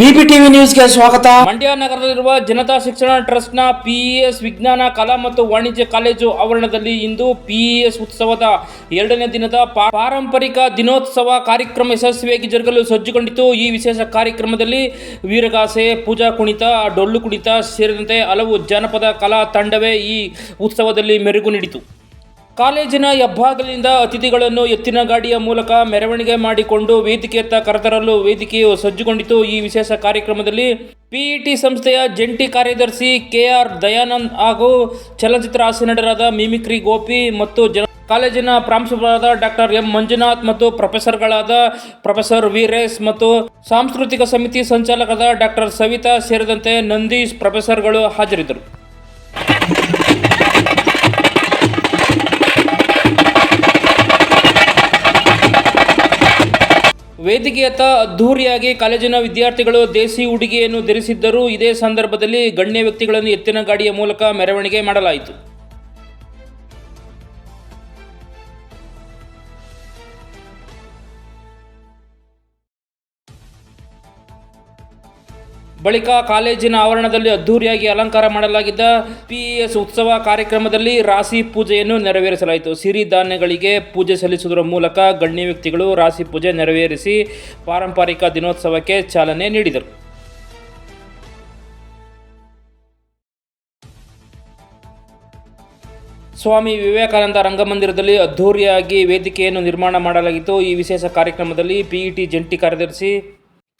ಬಿಬಿಟಿವಿ ನ್ಯೂಸ್ಗೆ ಸ್ವಾಗತ. ಮಂಡ್ಯ ನಗರದಲ್ಲಿರುವ ಜನತಾ ಶಿಕ್ಷಣ ಟ್ರಸ್ಟ್ನ ಪಿಇಎಸ್ ವಿಜ್ಞಾನ ಕಲಾ ಮತ್ತು ವಾಣಿಜ್ಯ ಕಾಲೇಜು ಆವರಣದಲ್ಲಿ ಇಂದು ಪಿಇಎಸ್ ಉತ್ಸವದ ಎರಡನೇ ದಿನದ ಪಾರಂಪರಿಕ ದಿನೋತ್ಸವ ಕಾರ್ಯಕ್ರಮ ಯಶಸ್ವಿಯಾಗಿ ಜರುಗಲು ಸಜ್ಜುಗೊಂಡಿತು. ಈ ವಿಶೇಷ ಕಾರ್ಯಕ್ರಮದಲ್ಲಿ ವೀರಗಾಸೆ, ಪೂಜಾ ಕುಣಿತ, ಡೊಳ್ಳು ಕುಣಿತ ಸೇರಿದಂತೆ ಹಲವು ಜನಪದ ಕಲಾ ತಂಡವೇ ಈ ಉತ್ಸವದಲ್ಲಿ ಮೆರುಗು ನೀಡಿತು. ಕಾಲೇಜಿನ ಹೆಬ್ಬಾಗಿಲಿಂದ ಅತಿಥಿಗಳನ್ನು ಎತ್ತಿನ ಗಾಡಿಯ ಮೂಲಕ ಮೆರವಣಿಗೆ ಮಾಡಿಕೊಂಡು ವೇದಿಕೆಯತ್ತ ಕರೆತರಲು ವೇದಿಕೆಯು ಸಜ್ಜುಗೊಂಡಿತು. ಈ ವಿಶೇಷ ಕಾರ್ಯಕ್ರಮದಲ್ಲಿ ಪಿಇಟಿ ಸಂಸ್ಥೆಯ ಜಂಟಿ ಕಾರ್ಯದರ್ಶಿ ಕೆಆರ್ ದಯಾನಂದ್ ಹಾಗೂ ಚಲನಚಿತ್ರ ಆಸನಡರಾದ ಮಿಮಿಕ್ರಿ ಗೋಪಿ ಮತ್ತು ಜನ ಕಾಲೇಜಿನ ಪ್ರಾಂಶುಪಾಲರಾದ ಡಾಕ್ಟರ್ ಎಂ ಮಂಜುನಾಥ್ ಮತ್ತು ಪ್ರೊಫೆಸರ್ಗಳಾದ ಪ್ರೊಫೆಸರ್ ವೀರೇಶ್ ಮತ್ತು ಸಾಂಸ್ಕೃತಿಕ ಸಮಿತಿ ಸಂಚಾಲಕರಾದ ಡಾಕ್ಟರ್ ಸವಿತಾ ಸೇರಿದಂತೆ ನಂದೀಶ್ ಪ್ರೊಫೆಸರ್ಗಳು ಹಾಜರಿದ್ದರು. ವೇದಿಕೆಯತ್ತ ಅದ್ಧೂರಿಯಾಗಿ ಕಾಲೇಜಿನ ವಿದ್ಯಾರ್ಥಿಗಳು ದೇಸಿ ಉಡುಗೆಯನ್ನು ಧರಿಸಿದ್ದರು ಇದೇ ಸಂದರ್ಭದಲ್ಲಿ ಗಣ್ಯ ವ್ಯಕ್ತಿಗಳನ್ನು ಎತ್ತಿನ ಗಾಡಿಯ ಮೂಲಕ ಮೆರವಣಿಗೆ ಮಾಡಲಾಯಿತು. ಬಳಿಕ ಕಾಲೇಜಿನ ಆವರಣದಲ್ಲಿ ಅದ್ದೂರಿಯಾಗಿ ಅಲಂಕಾರ ಮಾಡಲಾಗಿದ್ದ ಪಿಇಎಸ್ ಉತ್ಸವ ಕಾರ್ಯಕ್ರಮದಲ್ಲಿ ರಾಶಿ ಪೂಜೆಯನ್ನು ನೆರವೇರಿಸಲಾಯಿತು. ಸಿರಿಧಾನ್ಯಗಳಿಗೆ ಪೂಜೆ ಸಲ್ಲಿಸುವುದರ ಮೂಲಕ ಗಣ್ಯ ವ್ಯಕ್ತಿಗಳು ರಾಶಿ ಪೂಜೆ ನೆರವೇರಿಸಿ ಪಾರಂಪರಿಕ ದಿನೋತ್ಸವಕ್ಕೆ ಚಾಲನೆ ನೀಡಿದರು. ಸ್ವಾಮಿ ವಿವೇಕಾನಂದ ರಂಗಮಂದಿರದಲ್ಲಿ ಅದ್ಧೂರಿಯಾಗಿ ವೇದಿಕೆಯನ್ನು ನಿರ್ಮಾಣ ಮಾಡಲಾಗಿತ್ತು. ಈ ವಿಶೇಷ ಕಾರ್ಯಕ್ರಮದಲ್ಲಿ ಪಿಇಟಿ ಜಂಟಿ ಕಾರ್ಯದರ್ಶಿ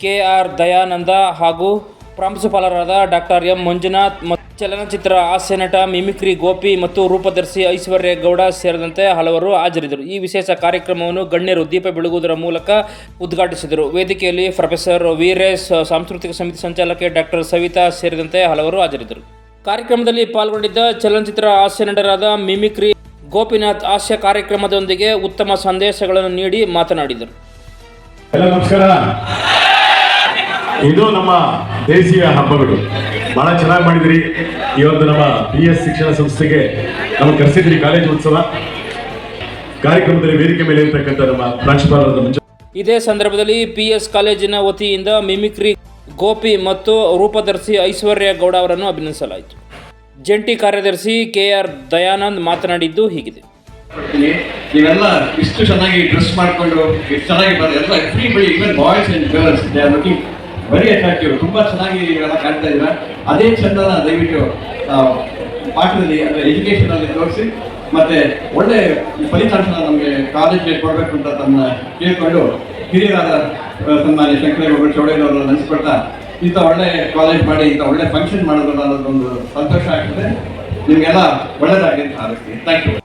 ಕೆ ಆರ್ ದಯಾನಂದ ಹಾಗೂ ಪ್ರಾಂಶುಪಾಲರಾದ ಡಾಕ್ಟರ್ ಎಂ. ಮಂಜುನಾಥ್ ಮತ್ತು ಚಲನಚಿತ್ರ ಹಾಸ್ಯ ನಟ ಮಿಮಿಕ್ರಿ ಗೋಪಿ ಮತ್ತು ರೂಪದರ್ಶಿ ಐಶ್ವರ್ಯ ಗೌಡ ಸೇರಿದಂತೆ ಹಲವರು ಹಾಜರಿದ್ದರು. ಈ ವಿಶೇಷ ಕಾರ್ಯಕ್ರಮವನ್ನು ಗಣ್ಯರು ದೀಪ ಬೆಳಗುವುದರ ಮೂಲಕ ಉದ್ಘಾಟಿಸಿದರು. ವೇದಿಕೆಯಲ್ಲಿ ಪ್ರೊಫೆಸರ್ ವೀರೇಶ್, ಸಾಂಸ್ಕೃತಿಕ ಸಮಿತಿ ಸಂಚಾಲಕಿ ಡಾಕ್ಟರ್ ಸವಿತಾ ಸೇರಿದಂತೆ ಹಲವರು ಹಾಜರಿದ್ದರು. ಕಾರ್ಯಕ್ರಮದಲ್ಲಿ ಪಾಲ್ಗೊಂಡಿದ್ದ ಚಲನಚಿತ್ರ ಹಾಸ್ಯ ನಟರಾದ ಮಿಮಿಕ್ರಿ ಗೋಪಿನಾಥ್ ಹಾಸ್ಯ ಕಾರ್ಯಕ್ರಮದೊಂದಿಗೆ ಉತ್ತಮ ಸಂದೇಶಗಳನ್ನು ನೀಡಿ ಮಾತನಾಡಿದರು. ನಮಸ್ಕಾರ. ಇದು ನಮ್ಮ ದೇಶೀಯ ಹಬ್ಬಗಳು. ಬಹಳ ಚೆನ್ನಾಗಿ ಮಾಡಿದ್ರಿ. ಇವತ್ತು ನಮ್ಮ ಪಿ ಎಸ್ ಶಿಕ್ಷಣ ಸಂಸ್ಥೆಗೆ ನಾವು ಕರೆಸಿದ್ರಿ ಕಾಲೇಜು ಉತ್ಸವ. ಕಾರ್ಯಕ್ರಮದಲ್ಲಿ ವೇದಿಕೆ ಮೇಲೆ ಇರ್ತಕ್ಕಂಥ ನಮ್ಮ ಪ್ರಾಂಶುಪಾಲರಾದ ಇದೇ ಸಂದರ್ಭದಲ್ಲಿ ಪಿಎಸ್ ಕಾಲೇಜಿನ ವತಿಯಿಂದ ಮಿಮಿಕ್ರಿ ಗೋಪಿ ಮತ್ತು ರೂಪದರ್ಶಿ ಐಶ್ವರ್ಯ ಗೌಡ ಅವರನ್ನು ಅಭಿನಂದಿಸಲಾಯಿತು. ಜಂಟಿ ಕಾರ್ಯದರ್ಶಿ ಕೆ ಆರ್ ದಯಾನಂದ್ ಮಾತನಾಡಿದ್ದು ಹೀಗಿದೆ. ನೀವೆಲ್ಲ ಇಷ್ಟು ಚೆನ್ನಾಗಿ ಡ್ರೆಸ್ ಮಾಡಿಕೊಂಡು ಇಷ್ಟು ಚೆನ್ನಾಗಿ ಎಲ್ಲ boys and girls they are looking very attractive ತುಂಬಾ ಚೆನ್ನಾಗಿ ಕಾಣ್ತಾ ಇದ್ದೀರಾ? ಅದೇ ಚಂದನ ದಯವಿಟ್ಟು ಪಾಠದಲ್ಲಿ, ಅಂದ್ರೆ ಎಜುಕೇಶನ್ ಅಲ್ಲಿ ತೋರಿಸಿ. ಮತ್ತೆ ಒಳ್ಳೆ ಫಲಿತಾಂಶನ ನಮಗೆ ಕಾಲೇಜ್ಗೆ ಕೊಡಬೇಕು ಅಂತ ತನ್ನ ಕೇಳಿಕೊಂಡು ಹಿರಿಯರಾದ ಸನ್ಮಾನ್ಯ ಶಂಕರೇಗೌಡರು ಚೌಡೇಗೌಡರು ನೆನೆಸ್ಕೊಳ್ತಾ, ಇಂಥ ಒಳ್ಳೆ ಕಾಲೇಜ್ ಮಾಡಿ, ಇಂಥ ಒಳ್ಳೆ ಫಂಕ್ಷನ್ ಮಾಡೋದು ಅನ್ನೋದೊಂದು ಸಂತೋಷ ಆಗ್ತದೆ. ನಿಮಗೆಲ್ಲ ಒಳ್ಳೆಯದಾಗಲಿ ಅಂತ ಹಾರೈಸ್ತೀನಿ ಥ್ಯಾಂಕ್ ಯು